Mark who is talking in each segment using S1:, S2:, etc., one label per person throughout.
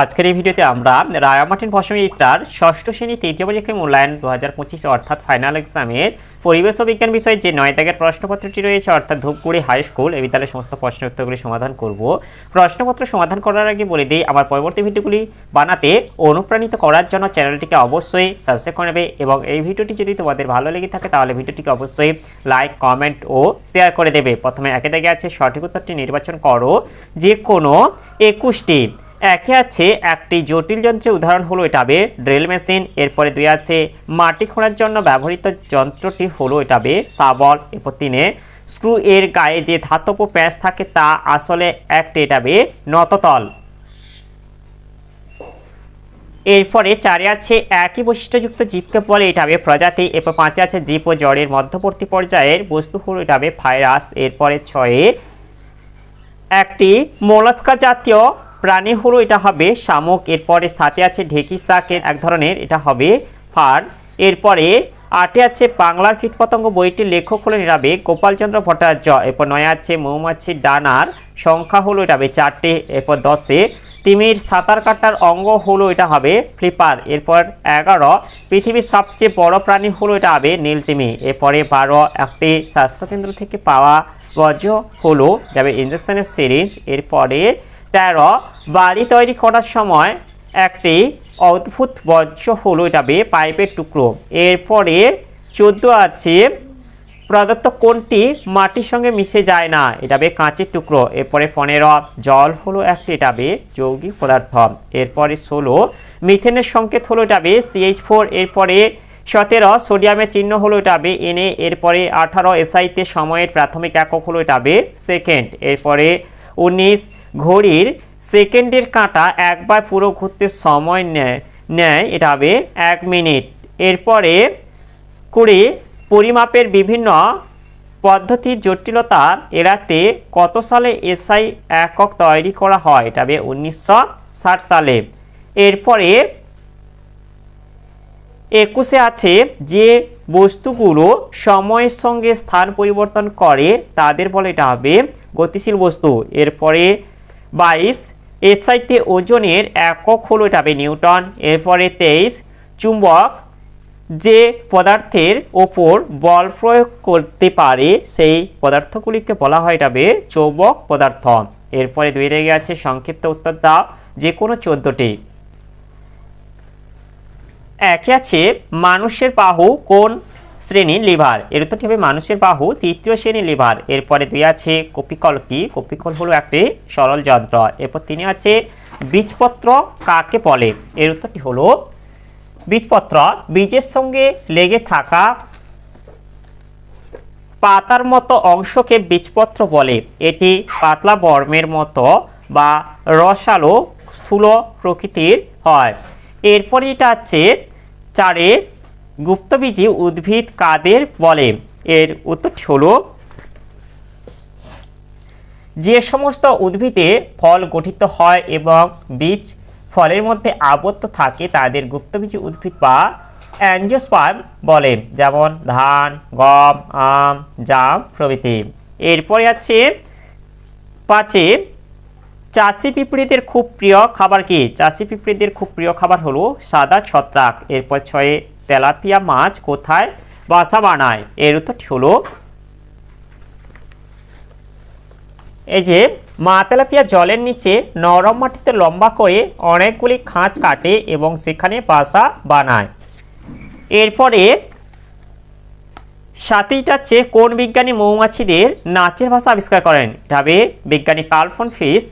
S1: আজকের এই ভিডিওতে আমরা রায়ামার্টিন ভসমিত্রার ষষ্ঠ শ্রেণি তৃতীয় পরীক্ষায় মূল্যায়ন দু হাজার পঁচিশ অর্থাৎ ফাইনাল এক্সামের পরিবেশ ও বিজ্ঞান বিষয়ে যে নয় দাগের প্রশ্নপত্রটি রয়েছে, অর্থাৎ ধূপগুড়ি হাই স্কুল এই বিদ্যালয়ের সমস্ত প্রশ্নের উত্তরগুলি সমাধান করব। প্রশ্নপত্র সমাধান করার আগে বলে দিই, আমার পরবর্তী ভিডিওগুলি বানাতে অনুপ্রাণিত করার জন্য চ্যানেলটিকে অবশ্যই সাবস্ক্রাইব করে নেবে এবং এই ভিডিওটি যদি তোমাদের ভালো লেগে থাকে, তাহলে ভিডিওটিকে অবশ্যই লাইক কমেন্ট ও শেয়ার করে দেবে। প্রথমে একে দাগে আছে সঠিক উত্তরটি নির্বাচন করো। যে কোনো একুশটি একে আছে একটি জটিল যন্ত্রের উদাহরণ হলো এটা হবে ড্রিল মেশিন। এরপরে দুই আছে মাটি খোঁড়ার জন্য ব্যবহৃত যন্ত্রটি হলো এটা হবে সাবল। এরপর তিনে, স্ক্রু এর গায়ে যে ধাতব প্যাঁচ থাকে তা আসলে একটি এটা হবে নততল। এরপরে চারে আছে একই বৈশিষ্ট্যযুক্ত জীবকে বলে এটা হবে প্রজাতি। এরপর পাঁচে আছে জীব ও জড়ের মধ্যবর্তী পর্যায়ের বস্তু হলো এটা হবে ভাইরাস। এরপরে ছয়ে একটি মোলাস্কা জাতীয় প্রাণী হলো এটা হবে শামুক, এরপরে সাথে আছে ঢেকি শাকের এক ধরনের, এটা হবে ফার। এরপরে আটে আছে বাংলার কীটপতঙ্গ বইটির লেখক হলেন হবে গোপালচন্দ্র ভট্টাচার্য। এরপর নয় আছে মৌমাছি ডানার সংখ্যা হলো এটা হবে চারটে, এরপর দশে তিমির সাঁতার কাটার অঙ্গ হলো এটা হবে ফ্লিপার। এরপর এগারো, পৃথিবীর সবচেয়ে বড় প্রাণী হলো এটা হবে নীলতিমি। এরপরে বারো, একটি স্বাস্থ্যকেন্দ্র থেকে পাওয়া বর্জ্য হলো যাবে ইঞ্জেকশনের সিরিজ এরপরে তেরো। বাড়ি তৈরি করার সময় একটি অদ্ভুত বর্জ্য হলো এটা বে পাইপের টুকরো। এরপরে চোদ্দ আছে প্রদত্ত কোনটি মাটির সঙ্গে মিশে যায় না? এটা বে কাঁচের টুকরো। এরপরে পনেরো, জল হলো একটি এটা বে যৌগিক পদার্থ। এরপরে ষোলো, মিথেনের সংকেত হলো এটা বে সিএইচ ফোর এরপরে সতেরো, সোডিয়ামের চিহ্ন হলো এটা বে এনে এরপরে আঠারো এসআইতে সময়ের প্রাথমিক একক হলো এটা বে সেকেন্ড এরপরে উনিশ ঘড়ির সেকেন্ডের কাঁটা একবার পুরো ঘুরতে সময় নেয় নেয়, এটা হবে এক মিনিট। এরপরে কুড়ি, পরিমাপের বিভিন্ন পদ্ধতির জটিলতা এড়াতে কত সালে এসআই একক তৈরি করা হয়, এটা হবে উনিশশো ষাট সালে। এরপরে একুশে আছে যে বস্তুগুলো সময়ের সঙ্গে স্থান পরিবর্তন করে, তাদের বলে এটা হবে গতিশীল বস্তু। এরপরে বাইশ এসআইতে ওজনের একক হলো এটা হবে নিউটন। এরপরে তেইশ, চুম্বক যে পদার্থের ওপর বল প্রয়োগ করতে পারে, সেই পদার্থগুলিকে বলা হয় এটা হবে চৌম্বক পদার্থ। এরপরে দুই রেগে আছে সংক্ষিপ্ত উত্তর দাও, যে কোনো চোদ্দটি। একে আছে মানুষের বাহু কোন শ্রেণির লিভার। এর উত্তরটি হবে মানুষের বাহু, তৃতীয় শ্রেণির লিভার। এরপরে দুই আছে কপিকল কি? কপিকল হলো একটি সরল যন্ত্র। এরপর তিনি আছে বীজপত্র কাকে বলে? এর উত্তরটি হলো বীজপত্র। বীজের সঙ্গে লেগে থাকা পাতার মতো অংশকে বীজপত্র বলে। এটি পাতলা বর্মের মতো বা রসালো, স্থূল প্রকৃতির হয়। এরপরে এটা আছে চারে গুপ্তবীজী উদ্ভিদ কাদের বলে? এর উত্তরটি হলো, যে সমস্ত উদ্ভিদে ফল গঠিত হয় এবং বীজ ফলের মধ্যে আবদ্ধ থাকে, তাদের গুপ্তবীজী উদ্ভিদ বা অ্যাঞ্জিওস্পার্ম বলে, যেমন ধান, গম, আম, জাম প্রভৃতি। এরপরে আছে পাঁচে, চাষি পিঁপড়িদের খুব প্রিয় খাবার কি? চাষি পিঁপড়িদের খুব প্রিয় খাবার হলো সাদা ছত্রাক। এরপর ছয়ে তেলাপিয়া মাছ কোথায় বাসা বানায় এর উত্তরটি হলো, এই যে মা তেলাপিয়া জলের নিচে নরম মাটিতে লম্বা করে অনেকগুলি খাঁজ কাটে এবং সেখানে বাসা বানায়। এরপরে সাথীটা হচ্ছে কোন বিজ্ঞানী মৌমাছিদের নাচের ভাষা আবিষ্কার করেন? এটা হবে বিজ্ঞানী কার্লফোন ফিস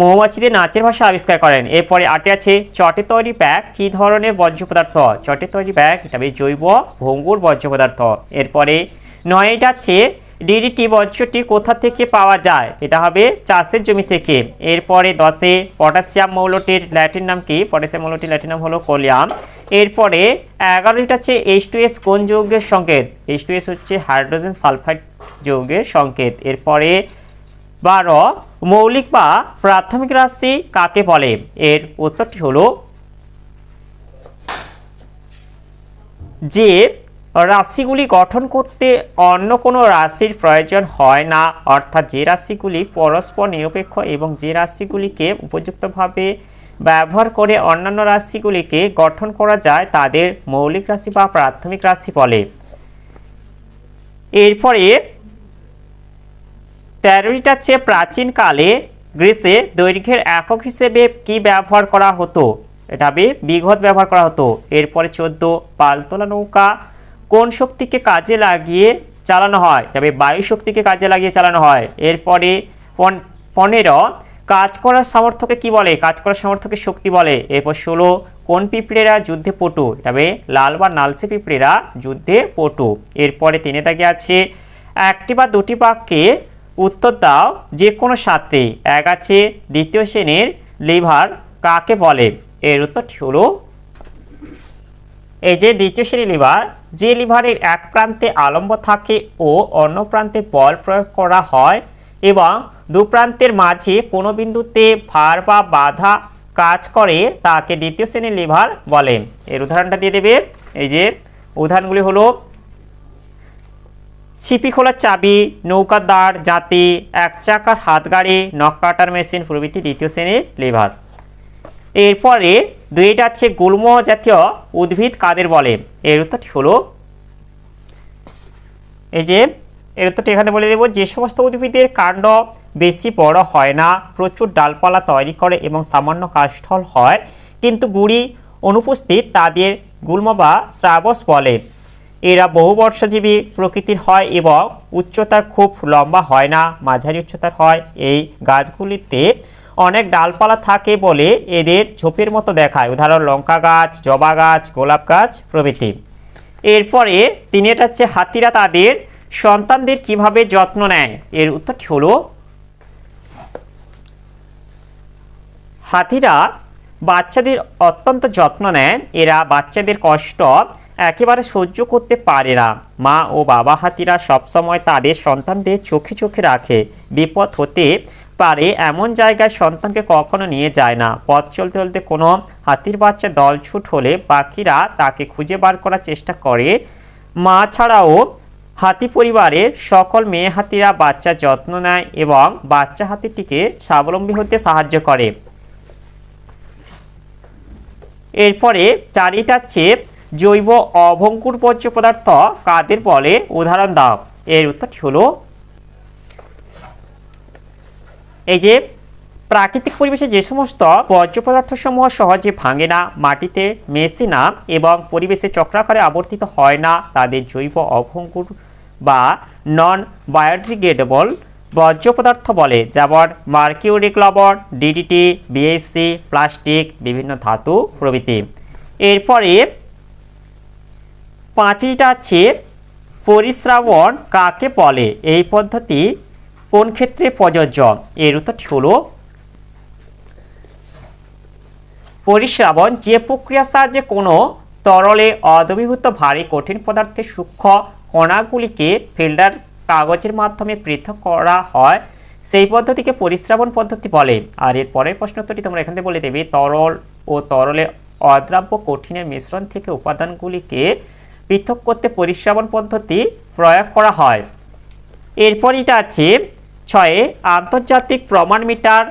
S1: মৌমাছিদের নাচের ভাষা আবিষ্কার করেন। এরপরে আটে আছে চটে তৈরি ব্যাগ, কী ধরনের বর্জ্য পদার্থ? চটে তৈরি ব্যাগ এটা জৈব ভঙ্গুর বর্জ্য পদার্থ। এরপরে নয়টা আছে ডিডিটি বর্জ্যটি কোথা থেকে পাওয়া যায়? এটা হবে চাষের জমি থেকে। এরপরে দশে পটাশিয়াম মৌলটির ল্যাটিন নাম কি? পটাশিয়াম মৌলটির ল্যাটিন নাম হলো কোলিয়াম। এরপরে এগারোটা হচ্ছে এইচ টু এস কোন যৌগের সংকেত? এইচ টু এস হচ্ছে হাইড্রোজেন সালফাইড যৌগের সংকেত। এরপরে বারো, মৌলিক বা প্রাথমিক রাশি কাকে বলে? এর উত্তরটি হলো যে, রাশিগুলি গঠন করতে অন্য কোনো রাশির প্রয়োজন হয় না, অর্থাৎ যে রাশিগুলি পরস্পর নিরপেক্ষ এবং যে রাশিগুলিকে উপযুক্তভাবে ব্যবহার করে অন্যান্য রাশিগুলিকে গঠন করা যায়, তাদের মৌলিক রাশি বা প্রাথমিক রাশি বলে। এরপরে তেরোটিটা চেয়ে প্রাচীনকালে গ্রিসে দৈর্ঘ্যের একক হিসেবে কি ব্যবহার করা হতো? এটা হবে বিঘত ব্যবহার করা হতো। এরপরে চোদ্দ পালতোলা নৌকা কোন শক্তিকে কাজে লাগিয়ে চালানো হয়? তবে বায়ু শক্তিকে কাজে লাগিয়ে চালানো হয়। এরপরে পন- পনেরো, কাজ করার সামর্থ্যকে কি বলে? কাজ করার সামর্থ্যকে শক্তি বলে। এরপর ষোলো, কোন পিঁপড়েরা যুদ্ধে পটু? তবে লাল বা নালসে পিঁপড়েরা যুদ্ধে পটু। এরপরে তিনে দাগে আছে, একটি বা দুটি বাক্যে উত্তর দাও যে কোনো সাথে এক আছে দ্বিতীয় শ্রেণির লিভার কাকে বলে? এর উত্তরটি হলো এই যে দ্বিতীয় শ্রেণি লিভার, যে লিভারের এক প্রান্তে আলম্ব থাকে ও অন্য প্রান্তে বল প্রয়োগ করা হয় এবং দু প্রান্তের মাঝে কোনো বিন্দুতে ভার বা বাধা কাজ করে, তাকে দ্বিতীয় শ্রেণির লিভার বলে। এর উদাহরণটা দিয়ে দেবে। এই যে উদাহরণগুলি হলো ছিপি খোলার চাবি নৌকার দাঁড়, জাতি, এক চাকার হাত গাড়ি, নখ কাটার মেশিন, প্রভৃতি দ্বিতীয় শ্রেণির লিভার এরপরে দুইটা আছে গুল্ম জাতীয় উদ্ভিদ কাদের বলে? এর উত্তরটি হলো, এই যে, এর উত্তরটি এখানে বলে দেবো, যে সমস্ত উদ্ভিদের কাণ্ড বেশি বড় হয় না, প্রচুর ডালপালা তৈরি করে এবং সামান্য কাষ্ঠল হয়, কিন্তু গুড়ি অনুপস্থিত তাদের গুল্ম বা শ্রাবস বলে। এরা বহু বর্ষজীবী প্রকৃতির হয় এবং উচ্চতা খুব লম্বা হয় না, মাঝারি উচ্চতার হয়। এই গাছগুলিতে অনেক ডালপালা থাকে বলে এদের ঝোপের মতো দেখায়। উদাহরণ, লঙ্কা গাছ, জবা গাছ, গোলাপ গাছ প্রভৃতি। এরপরে তিনি এটা হচ্ছে হাতিরা তাদের সন্তানদের কীভাবে যত্ন নেয়? এর উত্তরটি হলো, হাতিরা বাচ্চাদের অত্যন্ত যত্ন নেয়। এরা বাচ্চাদের কষ্ট একেবারে সহ্য করতে পারে না। মা ও বাবা হাতিরা সবসময় তাদের সন্তানদের চোখে চোখে রাখে। বিপদ হতে পারে এমন জায়গায় সন্তানকে কখনো নিয়ে যায় না। পথ চলতে চলতে কোনো হাতির বাচ্চা দলছুট হলে বাকিরা তাকে খুঁজে বার করার চেষ্টা করে। মা ছাড়াও হাতি পরিবারের সকল মেয়ে হাতিরা বাচ্চার যত্ন নেয় এবং বাচ্চা হাতিটিকে স্বাবলম্বী হতে সাহায্য করে। এরপরে চারিটা চেপ জৈব অভঙ্কুর বর্জ্য পদার্থ কাদের বলে? উদাহরণ দাও। এর উত্তরটি হলো, এই যে প্রাকৃতিক পরিবেশে যে সমস্ত বর্জ্য পদার্থসমূহ সহজে ভাঙে না, মাটিতে মেশে না এবং পরিবেশে চক্রাকারে আবর্তিত হয় না, তাদের জৈব অভঙ্কুর বা নন বায়োডিগ্রেডেবল বর্জ্য পদার্থ বলে, যেমন মার্কিউরিক লবণ ডিডিটি বিএসসি প্লাস্টিক, বিভিন্ন ধাতু প্রভৃতি। এরপরে পাঁচিটা আছে পরিশ্রাবণ কাকে বলে? এই পদ্ধতি কোন ক্ষেত্রে প্রযোজ্য? এর উত্তরটি হলো পরিশ্রাবণ যে প্রক্রিয়ার সাহায্যে কোনো তরলে অদ্রবীভূত ভারী কঠিন পদার্থের সূক্ষ্ম কণাগুলিকে ফিল্টার কাগজের মাধ্যমে পৃথক করা হয়, সেই পদ্ধতিকে পরিশ্রাবণ পদ্ধতি বলে। আর এর পরের প্রশ্নোত্তরটি তোমরা এখান থেকে বলে দেবে। তরল ও তরলে অদ্রাব্য কঠিনের মিশ্রণ থেকে উপাদানগুলিকে পৃথক করতে পরিশ্রাবণ পদ্ধতি প্রয়োগ করা হয়। এরপর এটা আছে ছয়ে আন্তর্জাতিক প্রমাণ মিটার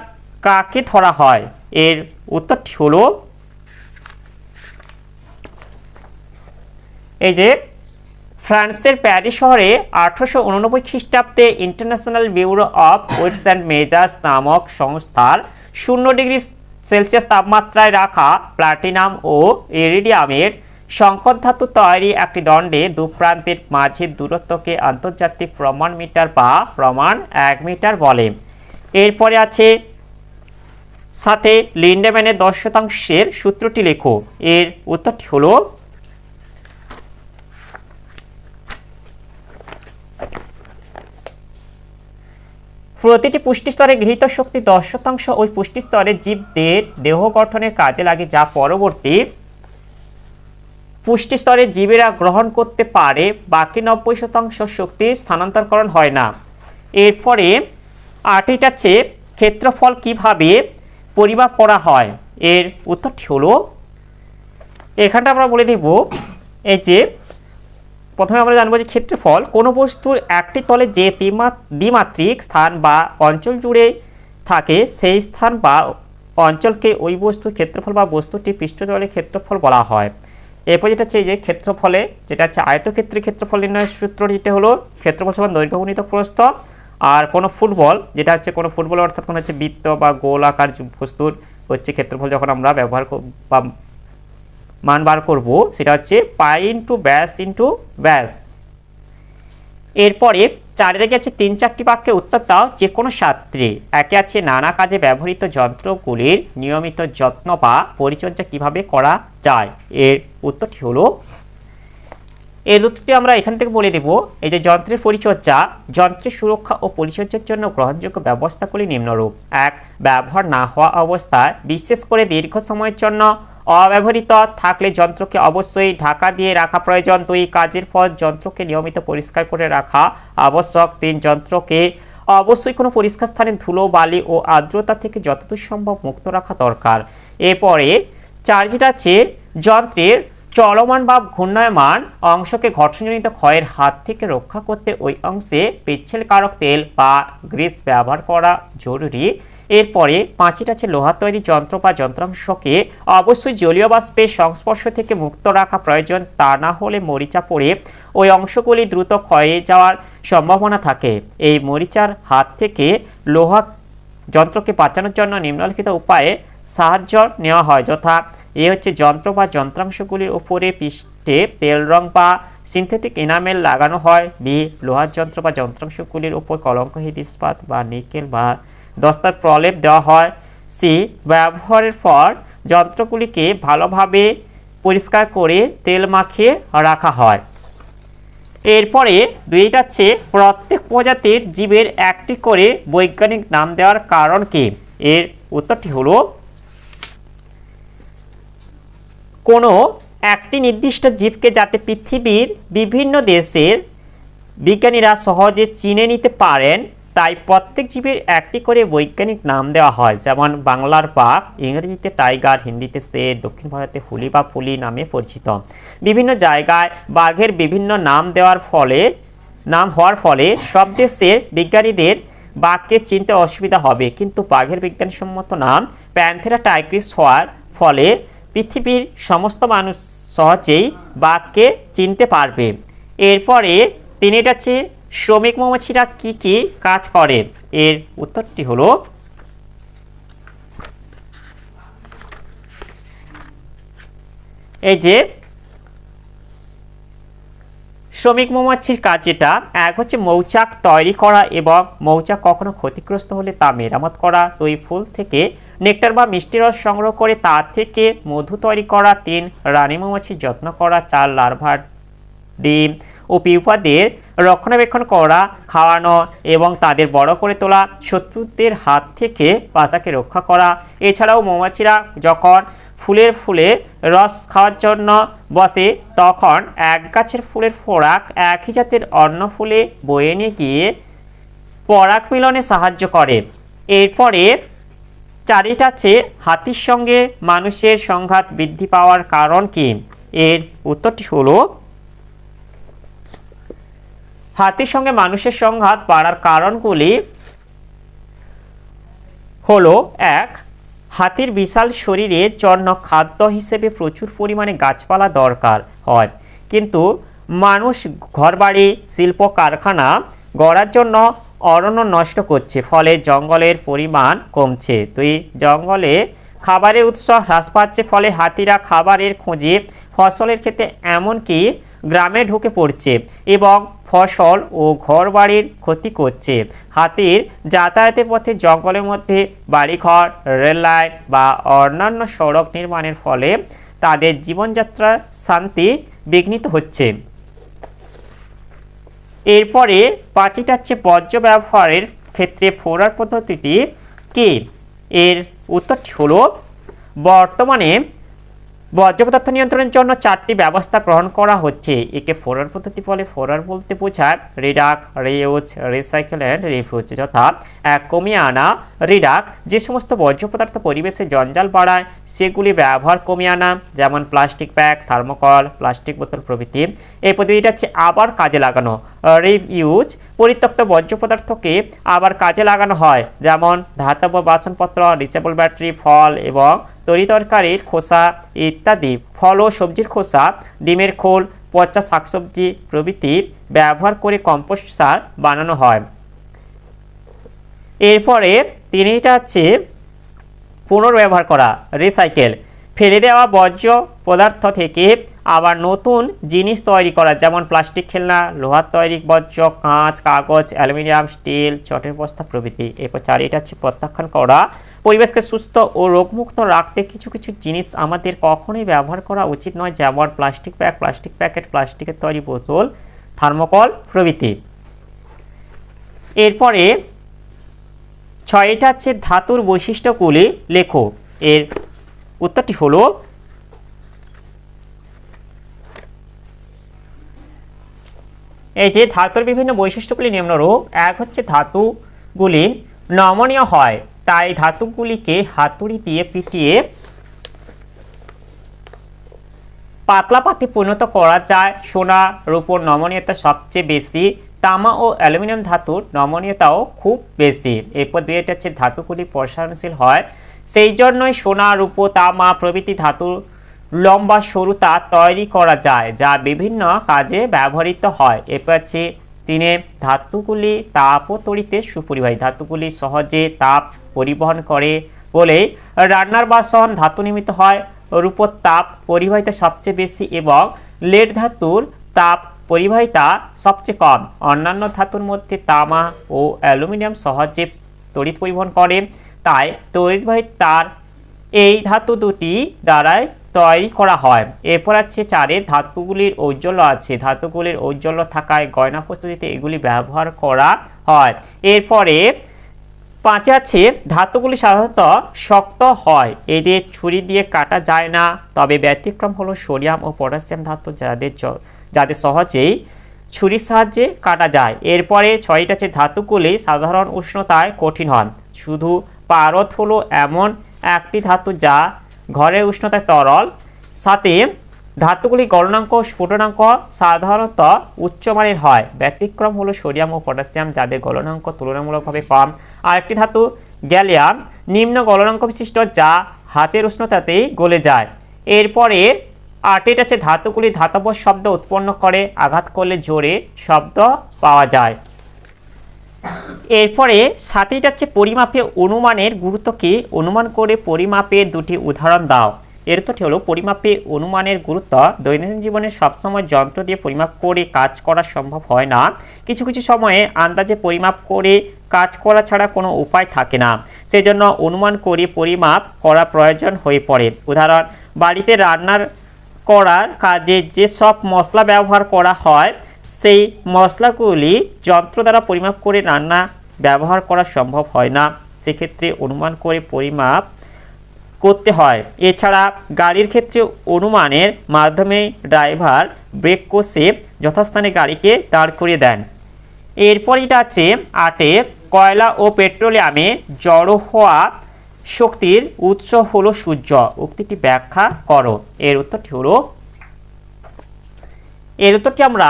S1: কাকে ধরা হয়? এর উত্তরটি হলো এই যে ফ্রান্সের প্যারিস শহরে আঠারোশো উননব্বই খ্রিস্টাব্দে International Bureau of Weights and Measures নামক সংস্থার শূন্য ডিগ্রি সেলসিয়াস তাপমাত্রায় রাখা প্লাটিনাম ও ইরিডিয়ামের সংকট ধাতু তৈরি একটি দণ্ডে দু প্রান্তের মাঝের দূরত্বকে আন্তর্জাতিক প্রমাণ মিটার বা প্রমাণ এক মিটার বলে। এরপরে আছে, সাথে লিন্ডেম্যানের দশ শতাংশের সূত্রটি লেখো। এর উত্তরটি হলো, প্রতিটি পুষ্টিস্তরে গৃহীত শক্তি দশ শতাংশ ওই পুষ্টিস্তরে জীবদের দেহ গঠনের কাজে লাগে, যা পরবর্তী পুষ্টিস্তরে জীবেরা গ্রহণ করতে পারে, বাকি নব্বই শতাংশ শক্তি স্থানান্তরকরণ হয় না। এরপরে আটিটা চেয়ে ক্ষেত্রফল কীভাবে পরিমাপ করা হয়? এর উত্তরটি হলো, এখানটা আমরা বলে দেব, এই যে, প্রথমে আমরা জানব যে ক্ষেত্রফল, কোনো বস্তুর একটি তলে যে দ্বিমা- দ্বিমাত্রিক স্থান বা অঞ্চল জুড়ে থাকে, সেই স্থান বা অঞ্চলকে ওই বস্তুর ক্ষেত্রফল বা বস্তুটি পৃষ্ঠতলের ক্ষেত্রফল বলা হয়। এরপর যেটা হচ্ছে এই যে ক্ষেত্রফলে, যেটা হচ্ছে আয়তক্ষেত্রের ক্ষেত্রফল নির্ণয়ের সূত্র যেটা হলো, ক্ষেত্রফল সমান দৈর্ঘ্য গুণিত প্রস্থ, আর কোনো ফুটবল, যেটা হচ্ছে কোনো ফুটবল অর্থাৎ কোনো হচ্ছে বৃত্ত বা গোল আকার বস্তুর হচ্ছে ক্ষেত্রফল যখন আমরা ব্যবহার বা মান বার করব, সেটা হচ্ছে পাই ইন্টু ব্যাস ইন্টু ব্যাস। এরপরে আগে আছে তিন চারটি বাক্যের উত্তর দাও যে কোনো ছাত্রী একে আছে নানা কাজে ব্যবহৃত যন্ত্রগুলির নিয়মিত যত্ন বা পরিচর্যা কীভাবে করা যায়। এর উত্তরটি হলো, এর উত্তরটি আমরা এখান থেকে বলে দেব, এই যে যন্ত্রের পরিচর্যা, যন্ত্রের সুরক্ষা ও পরিচর্যার জন্য গ্রহণযোগ্য ব্যবস্থাগুলি নিম্নরূপ। এক, ব্যবহার না হওয়া অবস্থায়, বিশেষ করে দীর্ঘ সময়ের জন্য অব্যবহৃত থাকলে যন্ত্রকে অবশ্যই ঢাকা দিয়ে রাখা প্রয়োজন। দুই কাজের পর যন্ত্রকে নিয়মিত পরিষ্কার করে রাখা আবশ্যক। তিন, যন্ত্রকে অবশ্যই কোনো পরিষ্কার স্থানে ধুলো, বালি ও আর্দ্রতা থেকে যতদূর সম্ভব মুক্ত রাখা দরকার। এরপরে চার যেটা আছে, যন্ত্রের চলমান বা ঘূর্ণায়মান অংশকে ঘর্ষণজনিত ক্ষয়ের হাত থেকে রক্ষা করতে ওই অংশে পিচ্ছিলকারক তেল বা গ্রিস ব্যবহার করা জরুরি। এরপরে পাঁচিটা আছে লোহা তৈরি যন্ত্র বা যন্ত্রাংশকে অবশ্যই জলীয় বাষ্পের সংস্পর্শ থেকে মুক্ত রাখা প্রয়োজন। তা না হলে মরিচা পড়ে ওই অংশগুলি দ্রুত ক্ষয়ে যাওয়ার সম্ভাবনা থাকে। এই মরিচার হাত থেকে লোহা যন্ত্রকে বাঁচানোর জন্য নিম্নলিখিত উপায়ে সাহায্য নেওয়া হয়, যথা এ হচ্ছে যন্ত্র বা যন্ত্রাংশগুলির উপরে পৃষ্ঠে তেল রং বা সিনথেটিক এনামেল লাগানো হয়। বি, লোহার যন্ত্র বা যন্ত্রাংশগুলির উপর কলঙ্কহীন ইস্পাত বা নিকেল বা দস্তার প্রলেপ দেওয়া হয়। সি ব্যবহারের পর যন্ত্রগুলিকে ভালোভাবে পরিষ্কার করে তেল মাখিয়ে রাখা হয়। এরপরে দুইটা হচ্ছে প্রত্যেক প্রজাতির জীবের একটি করে বৈজ্ঞানিক নাম দেওয়ার কারণ কি? এর উত্তরটি হলো, কোনো একটি নির্দিষ্ট জীবকে যাতে পৃথিবীর বিভিন্ন দেশের বিজ্ঞানীরা সহজে চিনে নিতে পারেন তাই প্রত্যেক জীবের একটি করে বৈজ্ঞানিক নাম দেওয়া হয়। যেমন বাংলার বাঘ ইংরেজিতে টাইগার, হিন্দিতে সে দক্ষিণ ভারতে হুলি বা ফুলি নামে পরিচিত। বিভিন্ন জায়গায় বাঘের বিভিন্ন নাম দেওয়ার ফলে, নাম হওয়ার ফলে সব দেশের বিজ্ঞানীদের বাঘকে চিনতে অসুবিধা হবে। কিন্তু বাঘের বিজ্ঞানসম্মত নাম প্যান্থেরা টাইগ্রিস হওয়ার ফলে পৃথিবীর সমস্ত মানুষ সহজেই বাঘকে চিনতে পারবে। এরপরে তিনি এটা হচ্ছে শ্রমিক মৌমাছিরা কি কি কাজ করে? এর উত্তরটি হলো, এই যে, শ্রমিক মৌমাছির কাজ যেটা, এক হচ্ছে মৌচাক তৈরি করা এবং মৌচাক কখনো ক্ষতিগ্রস্ত হলে তা মেরামত করা। দুই, ফুল থেকে নেকটার বা মিষ্টি রস সংগ্রহ করে তা থেকে মধু তৈরি করা। তিন, রানী মৌমাছির যত্ন করা। চার, লার্ভার, ডিম। ও পিউপাদের রক্ষণাবেক্ষণ করা, খাওয়ানো এবং তাদের বড় করে তোলা শত্রুদের হাত থেকে বাসাকে রক্ষা করা। এছাড়াও মৌমাছিরা যখন ফুলের ফুলে রস খাওয়ার জন্য বসে, তখন এক গাছের ফুলের ফোড়াক একই জাতের অন্য ফুলে বয়ে নিয়ে গিয়ে পরাগ মিলনে সাহায্য করে। এরপরে চারিটা আছে হাতির সঙ্গে মানুষের সংঘাত বৃদ্ধি পাওয়ার কারণ কি? এর উত্তরটি হলো হাতির সঙ্গে মানুষের সংঘাত বাড়ার কারণগুলি হলো, এক, হাতির বিশাল শরীরের জন্য খাদ্য হিসেবে প্রচুর পরিমাণে গাছপালা দরকার হয়। কিন্তু মানুষ ঘরবাড়ি, শিল্প, কারখানা গড়ার জন্য অরণ্য নষ্ট করছে, ফলে জঙ্গলের পরিমাণ কমছে। দুই, জঙ্গলে খাবারের উৎস হ্রাস পাচ্ছে, ফলে হাতিরা খাবারের খোঁজে ফসলের ক্ষেত্রে এমনকি গ্রামে ঢুকে পড়ছে এবং ফসল ও ঘরবাড়ির ক্ষতি করছে। হাতির যাতায়াতের পথে জঙ্গলের মধ্যে বাড়িঘর, রেললাইন বা অন্যান্য সড়ক নির্মাণের ফলে তাদের জীবনযাত্রা শান্তি বিঘ্নিত হচ্ছে। এরপরে পাঁচিটা হচ্ছে বর্জ্য ব্যবহারের ক্ষেত্রে ফোরার পদ্ধতিটি কি? এর উত্তরটি হলো, বর্তমানে বর্জ্য পদার্থ নিয়ন্ত্রণের জন্য চারটি ব্যবস্থা গ্রহণ করা হচ্ছে। একে ফোরার পদ্ধতি বলে ফোরার বলতে বোঝায় reduce, reuse, recycle and refuse যথা কমিয়ে আনা। রিডাক যে সমস্ত বর্জ্য পদার্থ পরিবেশে জঞ্জাল বাড়ায়, সেগুলি ব্যবহার কমিয়ে আনা, যেমন প্লাস্টিক ব্যাগ, থার্মোকল, প্লাস্টিক বোতল প্রভৃতি। এই পদ্ধতিটা হচ্ছে আবার কাজে লাগানো। রিইউজ পরিত্যক্ত বর্জ্য পদার্থকে আবার কাজে লাগানো হয়, যেমন ধাতব বাসনপত্র রিচেবল ব্যাটারি ফল এবং তরি তরকারির খোসা ইত্যাদি। ফল ও সবজির খোসা, ডিমের খোল, পচা শাকসবজি প্রভৃতি ব্যবহার করে কম্পোস্ট সার বানানো হয়। এরপরে তিনটা হচ্ছে পুনর্ব্যবহার করা, রিসাইকেল। ফেলে দেওয়া বর্জ্য পদার্থ থেকে আবার নতুন জিনিস তৈরি করা, যেমন প্লাস্টিক খেলনা, লোহার তৈরি বর্জ্য, কাঁচ, কাগজ, অ্যালুমিনিয়াম, স্টিল, চটের বস্তা প্রভৃতি। এরপর চারিটা হচ্ছে প্রত্যাখ্যান করা পরিবেশকে সুস্থ ও রোগমুক্ত রাখতে কিছু কিছু জিনিস আমাদের কখনোই ব্যবহার করা উচিত নয়, যেমন প্লাস্টিক ব্যাগ প্লাস্টিক প্যাকেট প্লাস্টিকের তৈরি বোতল, থার্মোকল প্রভৃতি। এরপরে ছয়টা হচ্ছে ধাতুর বৈশিষ্ট্যগুলি লেখো। এর উত্তরটি হলো এই যে ধাতুর বিভিন্ন বৈশিষ্ট্যগুলি নিম্নরূপ। এক হচ্ছে ধাতুগুলি নমনীয় হয়। তাই ধাতুগুলিকে হাতুড়ি দিয়ে পিটিয়ে পাতলা পাতি পরিণত করা যায়। সোনা, রূপোর নমনীয়তা সবচেয়ে বেশি, তামা ও অ্যালুমিনিয়াম ধাতুর নমনীয়তাও খুব বেশি। এরপর দুইটা হচ্ছে ধাতুগুলি প্রসারণশীল হয়। সেই জন্যই সোনা, রূপো, তামা প্রভৃতি ধাতু লম্বা সরু তার তৈরি করা যায়, যা বিভিন্ন কাজে ব্যবহৃত হয়। এরপর হচ্ছে তিনে ধাতুগুলি তাপ ও তড়িতে সুপরিবাহী। ধাতুগুলি সহজে তাপ পরিবহন করে বলে রান্নার বাসন ধাতু নির্মিত হয়। রূপোর তাপ পরিবাহিতা সবচেয়ে বেশি এবং লেড ধাতুর তাপ পরিবাহিতা সবচেয়ে কম। অন্যান্য ধাতুর মধ্যে তামা ও অ্যালুমিনিয়াম সহজে তড়িৎ পরিবহন করে, তাই তড়িৎবাহী তার এই ধাতু দুটি দ্বারাই তৈরি করা হয়। এরপর আছে চারের ধাতুগুলির ঔজ্জ্বল্য আছে। ধাতুগুলির ঔজ্জ্বল্য থাকায় গয়না প্রস্তুতিতে এগুলি ব্যবহার করা হয়। এরপরে পাঁচে আছে, ধাতুগুলি সাধারণত শক্ত হয়। এদের ছুরি দিয়ে কাটা যায় না। তবে ব্যতিক্রম হলো সোডিয়াম ও পটাশিয়াম ধাতু যাদের যাদের সহজেই ছুরির সাহায্যে কাটা যায়। এরপরে ছয়টা আছে, ধাতুগুলি সাধারণ উষ্ণতায় কঠিন হন শুধু পারদ হলো এমন একটি ধাতু যা ঘরের উষ্ণতায় তরল। সাথে ধাতুগুলি গলনাঙ্ক, স্ফুটনাঙ্ক সাধারণত উচ্চমানের হয়। ব্যতিক্রম হলো সোডিয়াম ও পটাশিয়াম যাদের গলনাঙ্ক তুলনামূলকভাবে কম। আরেকটি ধাতু, গ্যালিয়াম, নিম্ন গলনাঙ্ক বিশিষ্ট যা হাতের উষ্ণতাতেই গলে যায়। এরপরে আটেট আছে, ধাতুগুলি ধাতব শব্দ উৎপন্ন করে, আঘাত করলে জোরে শব্দ পাওয়া যায়। এরপরে সাথীটা হচ্ছে পরিমাপে অনুমানের গুরুত্বকে অনুমান করে পরিমাপের দুটি উদাহরণ দাও। এর তো হলো পরিমাপে অনুমানের গুরুত্ব দৈনন্দিন জীবনে সবসময় যন্ত্র দিয়ে পরিমাপ করে কাজ করা সম্ভব হয় না। কিছু কিছু সময়ে আন্দাজে পরিমাপ করে কাজ করা ছাড়া কোনো উপায় থাকে না। সেজন্য অনুমান করে পরিমাপ করা প্রয়োজন হয়ে পড়ে। উদাহরণ, বাড়িতে রান্নার করার কাজে যেসব মশলা ব্যবহার করা হয় সেই মশলাগুলি যন্ত্র দ্বারা পরিমাপ করে রান্না ব্যবহার করা সম্ভব হয় না। সেক্ষেত্রে অনুমান করে পরিমাপ করতে হয়। এছাড়া গাড়ির ক্ষেত্রে অনুমানের মাধ্যমে ড্রাইভার ব্রেক কষে যথাস্থানে গাড়িকে দাঁড় করিয়ে দেন। এরপর এটা আছে আটে কয়লা ও পেট্রোলিয়ামে জড়ো হওয়া শক্তির উৎস হলো সূর্য। উক্তিটি ব্যাখ্যা করো। এর উত্তরটি হলো এর উত্তরটি আমরা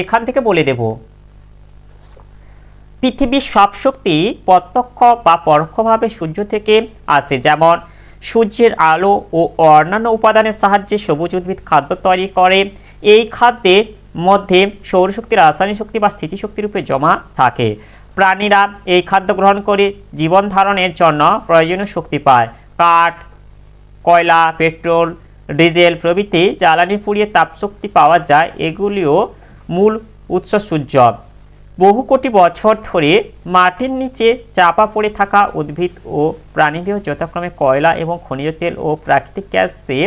S1: এখান থেকে বলে দেব। পৃথিবীর সব শক্তি প্রত্যক্ষ বা পরোক্ষভাবে সূর্য থেকে আসে, যেমন সূর্যের আলো ও অন্যান্য উপাদানের সাহায্যে সবুজ উদ্ভিদ খাদ্য তৈরি করে। এই খাদ্যের মধ্যে সৌরশক্তি, রাসায়নিক শক্তি বা স্থিতিশক্তি রূপে জমা থাকে। প্রাণীরা এই খাদ্য গ্রহণ করে জীবন ধারণের জন্য প্রয়োজনীয় শক্তি পায়। কাঠ, কয়লা, পেট্রোল ডিজেল প্রভৃতি জ্বালানি পুড়িয়ে তাপশক্তি পাওয়া যায়, এগুলিও মূল উৎস সূর্য। বহু কোটি বছর ধরে মাটির নিচে চাপা পড়ে থাকা উদ্ভিদ ও প্রাণীদেহ যথাক্রমে কয়লা এবং খনিজ তেল ও প্রাকৃতিক গ্যাসে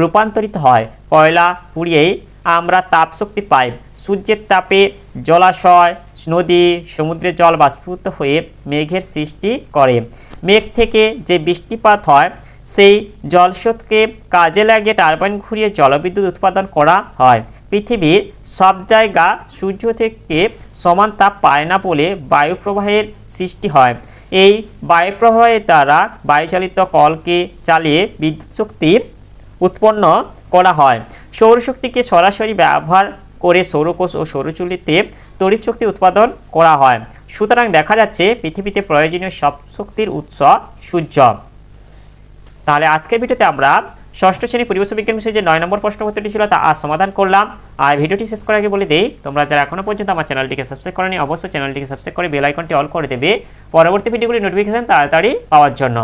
S1: রূপান্তরিত হয়। কয়লা পুড়িয়েই আমরা তাপশক্তি পাই। সূর্যের তাপে জলাশয়, নদী সমুদ্রের জল বাষ্পীভূত হয়ে মেঘের সৃষ্টি করে। মেঘ থেকে যে বৃষ্টিপাত হয় সেই জলস্রোতকে কাজে লাগিয়ে টারবাইন ঘুরিয়ে জলবিদ্যুৎ উৎপাদন করা হয়। পৃথিবীর সব জায়গা সূর্য থেকে সমান তাপ পায় না বলে বায়ু প্রবাহের সৃষ্টি হয়। এই বায়ু প্রবাহের দ্বারা বায়ুচালিত কলকে চালিয়ে বিদ্যুৎ শক্তি উৎপন্ন করা হয়। সৌরশক্তিকে সরাসরি ব্যবহার করে সৌরকোষ ও সৌরচুল্লিতে তড়িৎ শক্তি উৎপাদন করা হয়। সুতরাং দেখা যাচ্ছে পৃথিবীতে প্রয়োজনীয় সব শক্তির উৎস সূর্য। তাহলে আজকের ভিডিওতে আমরা ষষ্ঠ শ্রেণি পরিবেশ বিজ্ঞান বিষয়ে যে নয় নম্বর প্রশ্নপত্রটি ছিল তা আজ সমাধান করলাম। আর ভিডিওটি শেষ করার আগে বলে দিই, তোমরা যারা এখনও পর্যন্ত আমার চ্যানেলটিকে সাবস্ক্রাইব করেনি, অবশ্যই চ্যানেলটিকে সাবস্ক্রাইব করে বেল আইকনটি অল করে দেবে। পরবর্তী ভিডিওগুলি নোটিফিকেশন তাড়াতাড়ি পাওয়ার জন্য।